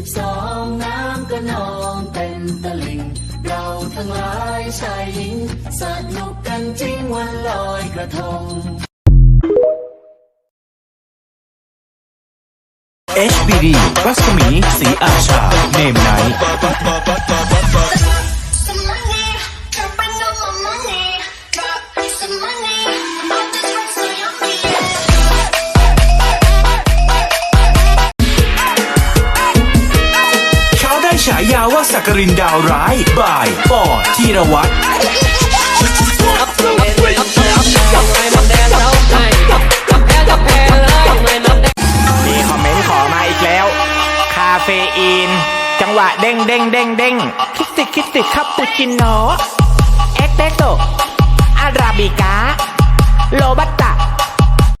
สิบสองน้ำก็นองเต็มตลิ่ง เราทั้งหลายชายหญิงสนุกกันจริงวันลอยกระทง HBD รัศมีสีอาชา เนมไน ฉายาว่าสักกรินดาวร้ายบ่ายปอธีรวัตรมีคอมเมนต์ขอมาอีกแล้ว คาเฟอีน จังหวะเด้งเด้งเด้งเด้งคิดสิคิดสิคาปูชิโนเอ็กเตโตอาราบิกาโรบัส